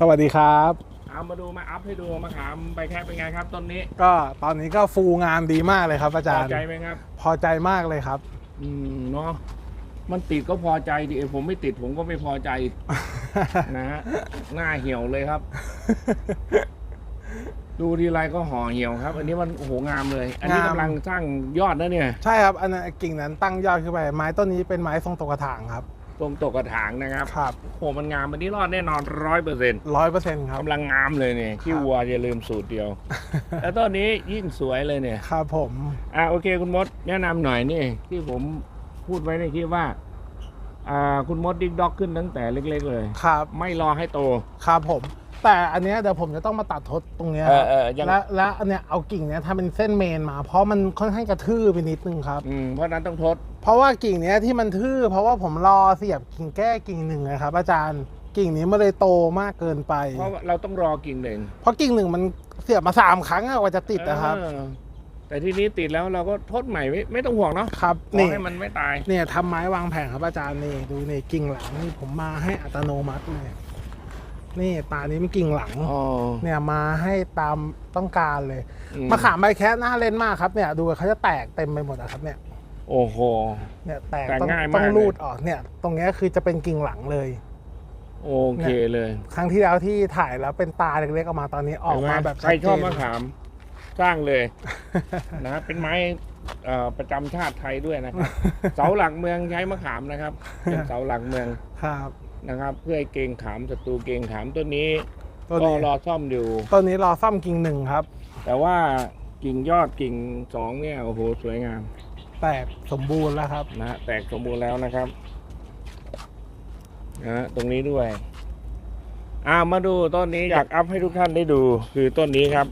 สวัสดีครับ เอามาดูมาอัพให้ดูมาขามไปแค่เป็นไงครับต้นนี้ก็ตอนนี้ก็ฟูลงานดีมากเลยครับอาพจาอรย์ใจไหมครับ พอใจมากเลยครับ อืมเนาะมันติดก็พอใจดิผมไม่ติดผมก็ไม่พอใจนะฮะหน้าเหี่ยวเลยครับ ดูทีไรก็ห่อเหี่ยวครับ อันนี้มันโอ้โหงามเลย อันนี้งาม กำลังสร้างยอดนะเนี่ย ใช่ครับอันนั้นกิ่งนั้นตั้งยอดขึ้นไปไม้ต้นนี้เป็นไม้ทรงตกกระถางครับ ตรงตกกระถางนะครับครับโอ้โหมันงามอันนี้รอดแน่นอนร้อยเปอร์เซ็นต์ร้อยเปอร์เซ็นต์ครับกำลังงามเลยเนี่ยขี้วัวอย่าลืมสูตรเดียว แล้วต้นนี้ยิ่งสวยเลยเนี่ยครับผมอ่าโอเคคุณมดแนะนำหน่อยนี่ที่ผมพูดไว้ในคลิปว่าอ่าคุณมดดิกด็อกขึ้นตั้งแต่เล็ก ๆ เลย ครับ ไม่รอให้โต ครับผม แต่อันเนี้ยเดี๋ยวผมจะต้องมาตัดทดตรงเนี้ยเออเออยัง และและอันเนี้ยเอากิ่งเนี้ยทำเป็นเส้นเมนมา เพราะมันค่อนข้างกระทื่อไปนิดนึงครับ อืมเพราะฉะนั้นต้องทด เพราะว่ากิ่งเนี้ยที่มันทื่อเพราะว่าผมรอเสียบกิ่งแก้กิ่งหนึ่งนะครับ อาจารย์กิ่งนี้มันเลยโตมากเกินไป เพราะว่าเราต้องรอกิ่งหนึ่งเพราะกิ่งหนึ่งมันเสียบมาสามครั้งอะกว่าจะติดนะครับ เออแต่ทีนี้ติดแล้วเราก็ทดใหม่ไม่ไม่ต้องห่วงเนาะครับขอนี่ให้มันไม่ตาย เนี่ยทำไม้วางแผงครับอาจารย์นี่ดูนี่กิ่งหลังนี่ผมมาให้อัตโนมัติเลย นี่ตานี้เป็นกิ่งหลังอ๋อ เนี่ยมาให้ตามต้องการเลยอืมะขามใบแคะน่าเล่นมากครับเนี่ยดูเขาจะแตกเต็มไปหมดอะครับเนี่ยโอ้โห เนี่ยแตกแตกต้องง่ายมากต้องเลย รูดออกเนี่ย ตรงเนี้ยคือจะเป็นกิ่งหลังเลย โอเคเลยครั้งที่แล้วที่ถ่ายแล้วเป็นตาเล็กๆออกมาตอนนี้ออกมาเห็นไหแบบใครชอบชัดเจนมะขาม สร้างเลย นะเป็นไม้เอ่อประจำชาติไทยด้วยนะครับ เสาหลักเมืองใช้มะขามนะครับ เป็นเสาหลักเมือง ครับ นะครับ เพื่อให้เกรงขามศัตรูเกรงขามต้นนี้ต้นก็นี้รอซ่อมอยู่ ต้นนี้รอซ่อมกิ่งหนึ่งครับ แต่ว่ากิ่งยอดกิ่งสองเนี่ยโอ้โหสวยงามแตกสมบูรณ์แล้วครับ นะฮะแตกสมบูรณ์แล้วนะครับนะฮะตรงนี้ด้วย อ่ามาดูต้นนี้อยากอัพให้ทุกท่านได้ดู คือต้นนี้ครับ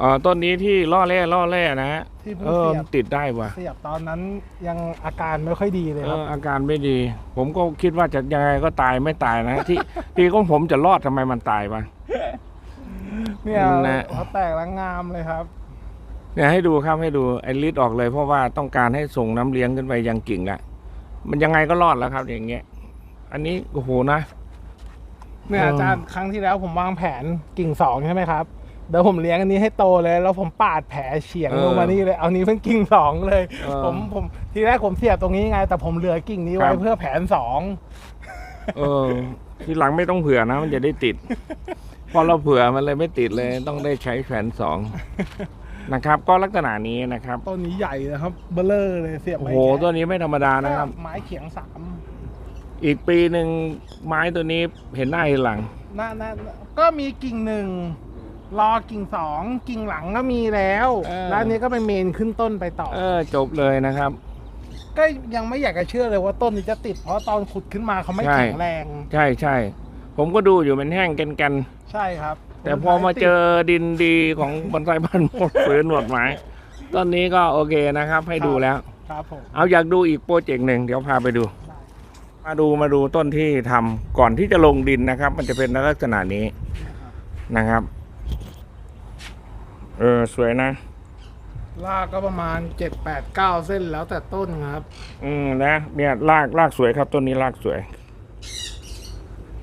อ่าต้นนี้ที่ล่อแร่ล่อแร่นะฮะ ที่เพิ่งเออเสียบติดได้ว่ะเสียบตอนนั้นยังอาการไม่ค่อยดีเลยเอครับ ออาการไม่ดี ผมก็คิดว่าจะยังไงก็ตายไม่ตายนะที่ ที่ของผมจะรอดทำไมมันตายวะ เนี่ยนะเขาแตกแล้วงามเลยครับ เนี่ยให้ดูครับให้ดูไอ้ลิดออกเลย เพราะว่าต้องการให้ส่งน้ำเลี้ยงขึ้นไปยังกิ่งละมันยังไงก็รอดแล้วครับ อย่างเงี้ย อันนี้โอ้โหนะ เนี่ยเอออ อาจารย์ครั้งที่แล้วผมวางแผนกิ่งสองใช่ไหมครับ เดี๋ยวผมเลี้ยงอันนี้ให้โตเลย แล้วผมปาดแผลเฉียงลงมานี่เลย เอานี้เป็นกิ่งสองเลยเออผมผมทีแรกผมเสียบตรงนี้ไง แต่ผมเหลือกิ่งนี้ไว้ครับเพื่อแผนสองเออ ทีหลังไม่ต้องเผื่อนะ มันจะได้ติด พอเราเผื่อมันเลยไม่ติดเลย ต้องได้ใช้แผนสองนะครับ ก็ลักษณะนี้นะครับต้นนี้ใหญ่นะครับเบลเลอร์เลยเสียบโอ้ไม้โหแคะตัวนี้ไม่ธรรมดานะครับ ไม้เขียงสามอีกปีหนึ่งไม้ตัวนี้เห็นหน้าเห็นหลังน่าน่าก็มีกิ่งหนึ่ง รอกิ่งสองกิ่งหลังก็มีแล้ว เออ แล้วอันนี้ก็เป็นเมนขึ้นต้นไปต่อ เออจบเลยนะครับ ก็ยังไม่อยากจะเชื่อเลยว่าต้นนี้จะติด เพราะตอนขุดขึ้นมาเขาไม่ใช่ แข็งแรง ใช่ใช่ผมก็ดูอยู่มันแห้งกันกันใช่ครับแต่พอมาเจอดินดีของบอนไซบ้านหมดฝืนหนวดไม้ต้นนี้ก็โอเคนะครับ ให้ดูแล้ว ครับผม เอาอยากดูอีกโปรเจกต์หนึ่งเดี๋ยวพาไปดู มาดูมาดูต้นที่ทำก่อนที่จะลงดินนะครับ มันจะเป็นลักษณะนี้นะครับ เออสวยนะ ลากก็ประมาณเจ็ดแปดเก้าเส้นแล้วแต่ต้นครับ อืมนะเนี่ยรากรากสวยครับต้นนี้รากสวย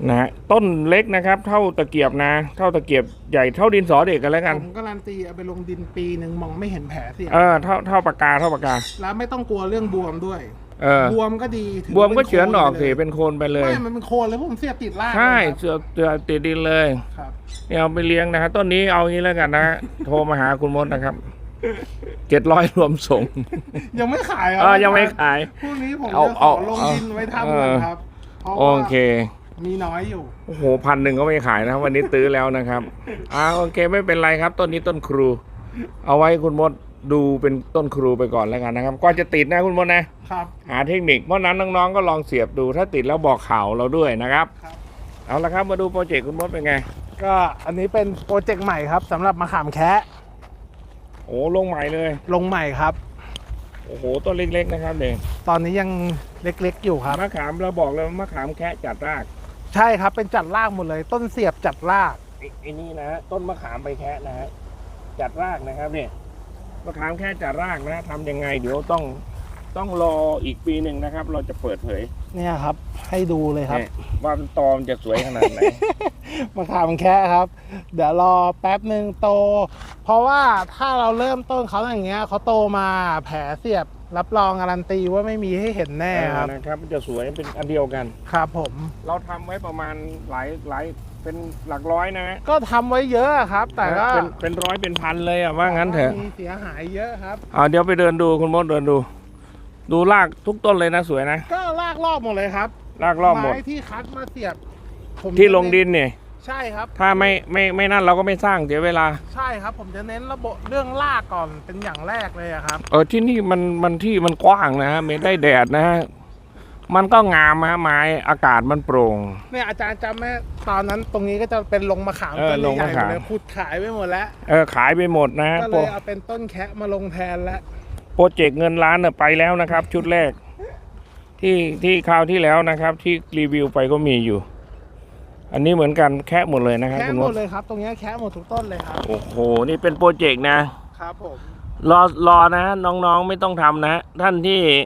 นะฮะต้นเล็กนะครับ เท่าตะเกียบนะ เท่าตะเกียบใหญ่เท่าดินสอเด็กกันแล้วกันผมการันตีเอาไปลงดินปีหนึ่งมองไม่เห็นแผลเสียเออเท่าเท่าปากกาเท่าปากกา แล้วไม่ต้องกลัวเรื่องบวมด้วย เออ บวมก็ดีถืบวมก็ป็เฉือนออกสิโคเป็นโคนไปเลย ไม่มันเป็นโคนเลยเพราะผมเสียบติดรากใช่เลยเสือเสือติดดินเลย ครับ เนี่ยเอาไปเลี้ยงนะฮะต้นนี้เอางี้แล้วกันนะฮะ โทรมาหาคุณมดนะครับเจ็ดร้อยรวมส่ง ยังไม่ขายครัเออยังไม่ขาย พรุ่งนี้ผมเอาจะขเอาอลงเอาดินไว้ทำก่อนเออครับเพราะโอว่าเค มีน้อยอยู่ โอ้โหพันหนึ่งก็ไม่ขายนะครับวันนี้ตื้อแล้วนะครับอ่าโอเคไม่เป็นไรครับ ต้นนี้ต้นครู เอาไว้คุณมด ดูเป็นต้นครูไปก่อนแล้วกันนะครับก่อนจะติดนะคุณมดนะครับ หาเทคนิคเพราะฉะนั้นน้องๆก็ลองเสียบดูถ้าติดแล้วบอกข่าวเราด้วยนะครับ ครับ เอาละครับมาดูโปรเจกต์คุณมดเป็นไงก็อันนี้เป็นโปรเจกต์ใหม่ครับสำหรับมะขามแคะโอ้ลงใหม่เลย ลงใหม่ครับ โอ้โหต้นเล็กๆนะครับเนี่ยตอนนี้ยังเล็กๆอยู่ครับ มะขามเราบอกเลยว่ามะขามแคะจัดรากใช่ครับเป็นจัดรากหมดเลย ต้นเสียบจัดรากไอ้ไอ้นี่นะต้นมะขามไปแคะนะฮะจัดรากนะครับเนี่ย มะขามแค่จัดรากนะทำยังไง เดี๋ยวต้องต้องรออีกปีหนึ่งนะครับ เราจะเปิดเผยเนี่ยครับ ให้ดูเลยครับ เนี่ยว่ามันตอมนจะสวยขนาดไหน มะขามแค่ครับ เดี๋ยวรอแป๊บหนึ่งโต เพราะว่าถ้าเราเริ่มต้นเขาอย่างเงี้ยเขาโตมาแผลเสียบ รับรองการันตีว่าไม่มีให้เห็นแน่ครับ นะครับมันจะสวยเป็นอันเดียวกัน ครับผม เราทำไว้ประมาณหลายหลายเป็นหลักร้อยนะฮะก็ทำไว้เยอะอะครับ แต่ก็เป็นเป็นร้อยเป็นพันเลยอะว่างั้นเถอะมีเสียหายเยอะครับอ่าเดี๋ยวไปเดินดูคุณมดเดินดู ดูรากทุกต้นเลยนะสวยนะก็ลากรอบหมดเลยครับรากรอบหมดไม้ที่คัดมาเสียบผมที่ลงดินเนี่ยใช่ครับ ถ้าไม่ไม่ไม่นั่นเราก็ไม่สร้างเสียเวลา ใช่ครับ ผมจะเน้นระบบเรื่องลากก่อนเป็นอย่างแรกเลยอะครับ เออที่นี่มันมันที่มันกว้างนะฮะไม่ได้แดดนะฮะ มันก็งามฮะไม้อากาศมันโปร่ง เนี่ยอาจารย์จำไหมตอนนั้นตรงนี้ก็จะเป็นลงมะขามเออต้นลงใหญ่มะๆหมขาม ดเลยขุดขายไปหมดแล้ว เออขายไปหมดนะฮะก็โปเลรยเอาเป็นต้นแคะมาลงแทนแล้วโปรเจกต์เงินล้านน่ะไปแล้วนะครับ ชุดแรก ที่ที่คราวที่แล้วนะครับ ที่รีวิวไปก็มีอยู่ อันนี้เหมือนกันแค่หมดเลยนะครับแคะคุณหมมดดเลยครับ ตรงเนี้ยแคะหมดทุกต้นเลยครับ โอ้โห นี่เป็นโปรเจกต์นะ ครับผม รอรอนะฮะน้องๆไม่ต้องทำนะฮะท่านที่เอ่อ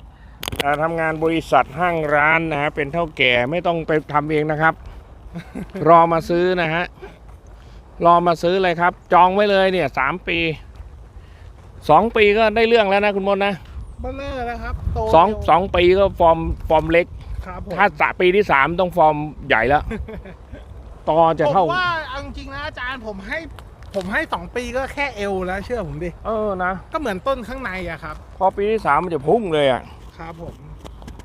ทำงานบริษัทห้างร้านนะฮะเป็นเท่าแก่ไม่ต้องไปทำเองนะครับ รอมาซื้อนะฮะรอมาซื้อเลยครับ จองไว้เลยเนี่ยสามปีสองปีก็ได้เรื่องแล้วนะคุณมดนะเบลเลอร์แล้วครับโตสองเร็วสองปีก็ฟอร์มฟอร์มเล็ก ครับผมถ้าสะปีที่สามต้องฟอร์มใหญ่แล้วตอจะผมเท่าว่าเอาจริงๆนะอาจารย์ผมให้ผมให้สองปีก็แค่เอวแล้วเชื่อผมดิ เออนะ ก็เหมือนต้นข้างในอะครับ พอปีที่สามมันจะพุ่งเลยอะ ครับผม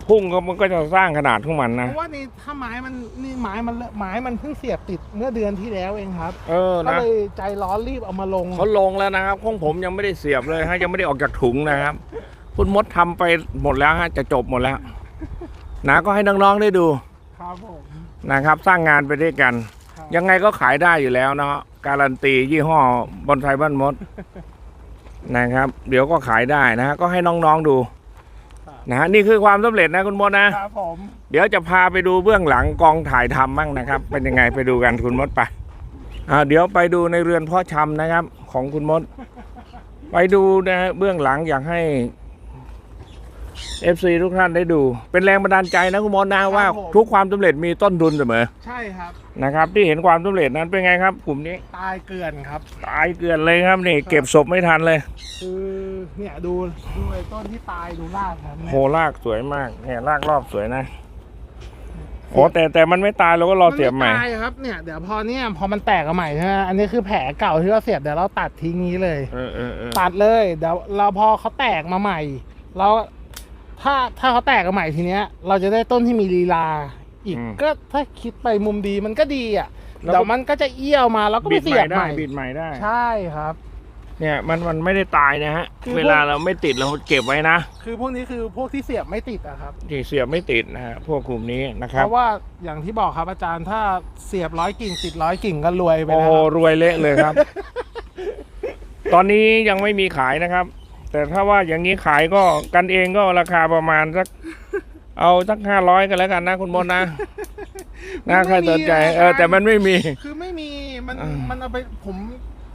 พุ่งก็มันก็จะสร้างขนาดของมันเพนะราะว่านี่ถ้าไม้มันนี่ไม้มันเลอะไม้มันเพิ่งเสียบติดเมื่อเดือนที่แล้วเองครับ เออก็นะเลยใจร้อนรีบเอามาลง เขาลงแล้วนะครับของผมยังไม่ได้เสียบเลยฮะยังไม่ได้ออกจากถุงนะครับคุณมดทำไปหมดแล้วฮะจะจบหมดแล้วนะก็ให้น้องๆได้ดูครับผมนะครับ สร้างงานไปด้วยกัน ครับยังไงก็ขายได้อยู่แล้วเนาะการันตียี่ห้อบอนไซบ้านมดนะครับ เดี๋ยวก็ขายได้นะฮะก็ให้น้องๆดู นะฮะนี่คือความสำเร็จนะคุณมดนะครับผมเดี๋ยวจะพาไปดูเบื้องหลังกองถ่ายทำบ้างนะครับ เป็นยังไงไปดูกันคุณมดไปอ่าเดี๋ยวไปดูในเรือนเพ่อชำนะครับ ของคุณมด ไปดูนะฮะเบื้องหลังอยากให้ FC ทุกท่านได้ดู เป็นแรงบันดาลใจนะคุณมดนะว่า ทุกความสำเร็จมีต้นทุนเสมอใช่ครับ นะครับ ที่เห็นความสำเร็จนั้นเป็นไงครับ กลุ่มนี้ตายเกลื่อนครับ ตายเกลือนเลยครับนี่เก็บศพไม่ทันเลย คือเนี่ยดูดูไอ้ต้นที่ตายดูรากครับเนี่ยโหรากสวยมากเนี่ยรากรอบสวยนะโอ้แต่แต่มันไม่ตายเราก็รอเสียบใหม่ นไตายครับเนี่ยเดี๋ยวพอเนี่ยพอมันแตกมาใหม่ใช่ไหมอันนี้คือแผลเก่าที่เราเสียบเดี๋ยวเราตัดทิ้งนี้เลย เออเออเออตัดเลยเดี๋ยวเราพอเขาแตกมาใหม่ เรา ถ้าถ้าเขาแตกมาใหม่ทีเนี้ย เราจะได้ต้นที่มีลีลา อีกก็ถ้าคิดไปมุมดีมันก็ดีอะเดี๋ยวมันก็จะเอี้ยวมาแล้วก็ไปบิดใหเสียม่บได้ใหม่บิดใหม่ได้ ใช่ครับ เนี่ยมันมันไม่ได้ตายนะฮะ คือเวลาเราไม่ติดเราเก็บไว้นะคือพวกนี้คือพวกที่เสียบไม่ติดอะครับ ที่เสียบไม่ติดนะฮะพวกกลุ่มนี้นะคเพรับ ราะว่าอย่างที่บอกครับอาจารย์ถ้าเสียบร้อยกิ่งติดร้อยกิ่งก็รวยไปโอ้แล้วโหครับรวยเละเลยครับ ตอนนี้ยังไม่มีขายนะครับ แต่ถ้าว่าอย่างนี้ขายก็กันเองก็ราคาประมาณสัก เอาสักห้าร้อยกันแล้วกันนะคุณมดนะนะใครสนใจ เออแต่มันไม่มี คือไม่มีมันอ่ามัมันเอาไปผม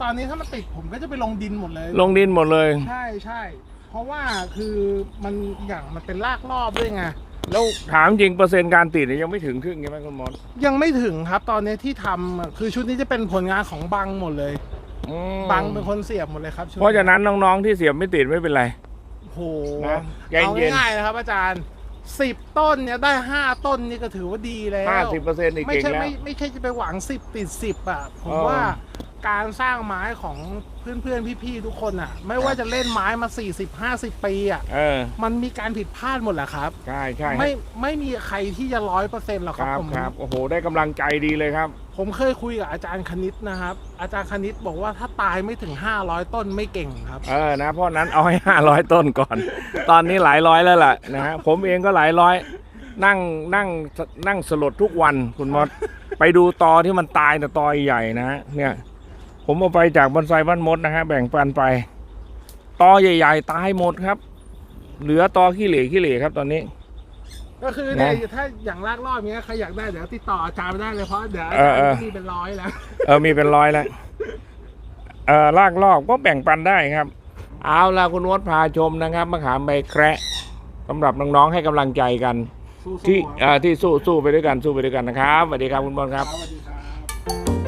ตอนนี้ถ้ามันติดผมก็จะไปลงดินหมดเลย ลงดินหมดเลย ใช่ใช่เพราะว่าคือมันอย่างมันเป็นรากรอบด้วยไงแล้วถามจริงเปอร์เซ็นต์การติดเนี่ยยังไม่ถึงครึ่งใช่ไหมคุณมดยังไม่ถึงครับ ตอนนี้ที่ทำอะคือชุดนี้จะเป็นผลงานของบังหมดเลย อืมบังเป็นคนเสียบหมดเลยครับชุดเพราะฉะนั้นน้องๆที่เสียบไม่ติดไม่เป็นไร โอ้โหนะใจเอาเย็น ง่ายๆนะครับ อาจารย์สิบต้นเนี่ยได้ห้าต้นนี่ก็ถือว่าดีแล้ว ห้าสิบเปอร์เซ็นต์อีกไม่เก่งใช่แล้ว ไม่ไม่ใช่จะไปหวังสิบติดสิบอะผมเออ ว่าการสร้างไม้ของเพื่อนๆ พี่ๆ ทุกคนอะ ไม่ว่าจะเล่นไม้มา 40 50 ปีอะเออ มันมีการผิดพลาดหมดแหละครับ ใช่ใช่ไม่ไม่มีใครที่จะร้อยเปอร์เซ็นต์หรอกคครับรับผม ครับ โอ้โห ได้กำลังใจดีเลยครับ ผมเคยคุยกับอาจารย์คณิตนะครับ อาจารย์คณิตบอกว่าถ้าตายไม่ถึง 500 ต้นไม่เก่งครับ เออนะเพราะนั้นเอาให้ห้าร้อยต้นก่อน ตอนนี้หลายร้อยแล้วล่ะนะฮะผมเองก็หลายร้อย นั่งนั่งนั่งสลดทุกวันคุณมดไปดูตอที่มันตายแต่ตอใหญ่นะฮะเนี่ย ผมเอาไปจากบอนไซบ้านมดนะฮะแบ่งปันไป ตอใหญ่ ๆ ตายหมดครับ เหลือตอขี้เหร่ขี้เหร่ครับตอนนี้ ก็คือเนี่ยนะถ้าอย่างลากรอบเนี้ยใครอยากได้เดี๋ยวติดต่ออาจารย์ไปได้เลยเพราะเดี๋ยวอาเอจารอเออย์มีเป็นร้อยแล้ว เออมีเป็นร้อยแล้วเออลากรอบก็แบ่งปันได้ครับ เอาละคุณวดพาชมนะครับมะขามใบแคระสำหรับน้องๆให้กำลังใจกัน สู้ๆที่ครับอ่าที่สู้สู้ไปด้วยกันสู้ไปด้วยกันนะครับสวัสดีครับคุณบอลครับสวัสดีครับ